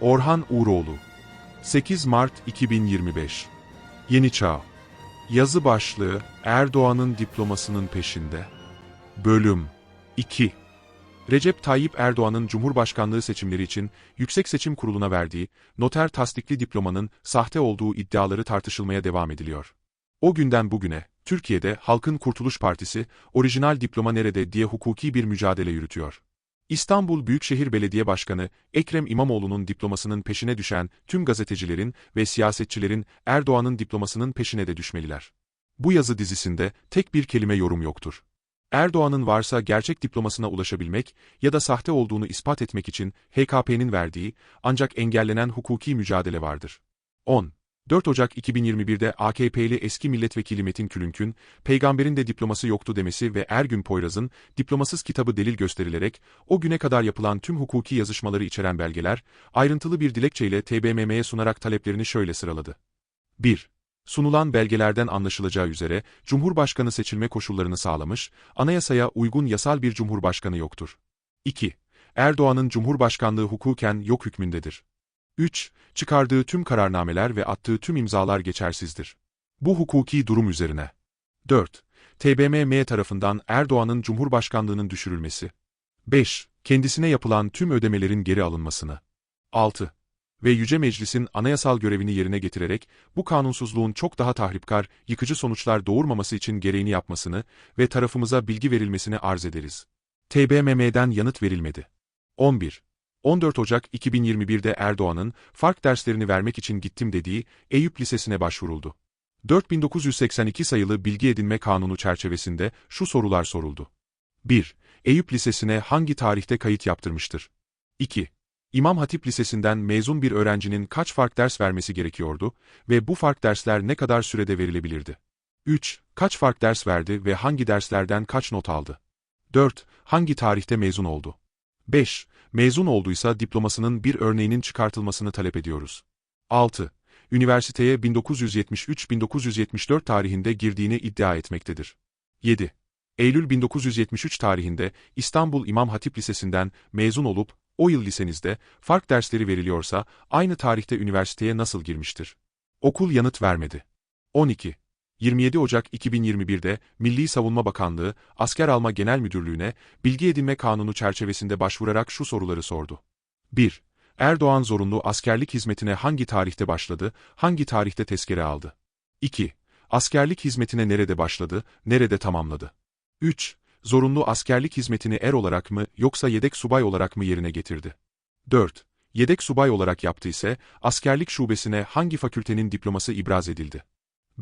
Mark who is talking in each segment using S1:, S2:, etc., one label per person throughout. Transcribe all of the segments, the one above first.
S1: Orhan Uğuroğlu 8 Mart 2025 Yeni Çağ. Yazı başlığı Erdoğan'ın diplomasının peşinde. Bölüm 2 Recep Tayyip Erdoğan'ın Cumhurbaşkanlığı seçimleri için Yüksek Seçim Kurulu'na verdiği noter tasdikli diplomanın sahte olduğu iddiaları tartışılmaya devam ediliyor. O günden bugüne Türkiye'de Halkın Kurtuluş Partisi orijinal diploma nerede diye hukuki bir mücadele yürütüyor. İstanbul Büyükşehir Belediye Başkanı Ekrem İmamoğlu'nun diplomasının peşine düşen tüm gazetecilerin ve siyasetçilerin Erdoğan'ın diplomasının peşine de düşmeliler. Bu yazı dizisinde tek bir kelime yorum yoktur. Erdoğan'ın varsa gerçek diplomasına ulaşabilmek ya da sahte olduğunu ispat etmek için HKP'nin verdiği ancak engellenen hukuki mücadele vardır. 10. 4 Ocak 2021'de AKP'li eski milletvekili Metin Külünk'ün, peygamberin de diploması yoktu demesi ve Ergün Poyraz'ın diplomasız kitabı delil gösterilerek, o güne kadar yapılan tüm hukuki yazışmaları içeren belgeler, ayrıntılı bir dilekçeyle TBMM'ye sunarak taleplerini şöyle sıraladı. 1. Sunulan belgelerden anlaşılacağı üzere, Cumhurbaşkanı seçilme koşullarını sağlamış, anayasaya uygun yasal bir Cumhurbaşkanı yoktur. 2. Erdoğan'ın Cumhurbaşkanlığı hukuken yok hükmündedir. 3. Çıkardığı tüm kararnameler ve attığı tüm imzalar geçersizdir. Bu hukuki durum üzerine. 4. TBMM tarafından Erdoğan'ın Cumhurbaşkanlığının düşürülmesi. 5. Kendisine yapılan tüm ödemelerin geri alınmasını. 6. Ve Yüce Meclis'in anayasal görevini yerine getirerek bu kanunsuzluğun çok daha tahripkar, yıkıcı sonuçlar doğurmaması için gereğini yapmasını ve tarafımıza bilgi verilmesini arz ederiz. TBMM'den yanıt verilmedi. 11. 14 Ocak 2021'de Erdoğan'ın fark derslerini vermek için gittim dediği Eyüp Lisesi'ne başvuruldu. 4982 sayılı bilgi edinme kanunu çerçevesinde şu sorular soruldu. 1. Eyüp Lisesi'ne hangi tarihte kayıt yaptırmıştır? 2. İmam Hatip Lisesi'nden mezun bir öğrencinin kaç fark ders vermesi gerekiyordu ve bu fark dersler ne kadar sürede verilebilirdi? 3. Kaç fark ders verdi ve hangi derslerden kaç not aldı? 4. Hangi tarihte mezun oldu? 5. Mezun olduysa diplomasının bir örneğinin çıkartılmasını talep ediyoruz. 6. Üniversiteye 1973-1974 tarihinde girdiğini iddia etmektedir. 7. Eylül 1973 tarihinde İstanbul İmam Hatip Lisesi'nden mezun olup, o yıl lisenizde fark dersleri veriliyorsa, aynı tarihte üniversiteye nasıl girmiştir? Okul yanıt vermedi. 12. 27 Ocak 2021'de Milli Savunma Bakanlığı, Asker Alma Genel Müdürlüğü'ne bilgi edinme kanunu çerçevesinde başvurarak şu soruları sordu. 1. Erdoğan zorunlu askerlik hizmetine hangi tarihte başladı, hangi tarihte tezkere aldı? 2. Askerlik hizmetine nerede başladı, nerede tamamladı? 3. Zorunlu askerlik hizmetini er olarak mı yoksa yedek subay olarak mı yerine getirdi? 4. Yedek subay olarak yaptı ise askerlik şubesine hangi fakültenin diploması ibraz edildi?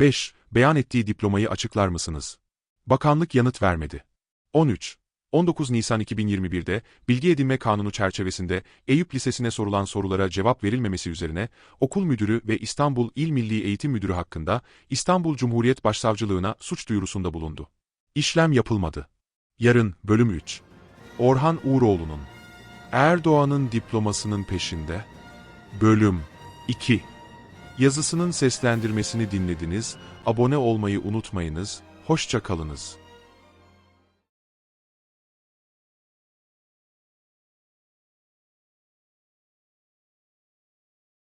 S1: 5. Beyan ettiği diplomayı açıklar mısınız? Bakanlık yanıt vermedi. 13. 19 Nisan 2021'de Bilgi Edinme Kanunu çerçevesinde Eyüp Lisesi'ne sorulan sorulara cevap verilmemesi üzerine okul müdürü ve İstanbul İl Milli Eğitim Müdürü hakkında İstanbul Cumhuriyet Başsavcılığına suç duyurusunda bulundu. İşlem yapılmadı. Yarın Bölüm 3 Orhan Uğuroğlu'nun Erdoğan'ın diplomasının peşinde Bölüm 2 Yazısının seslendirmesini dinlediniz, abone olmayı unutmayınız, hoşça kalınız.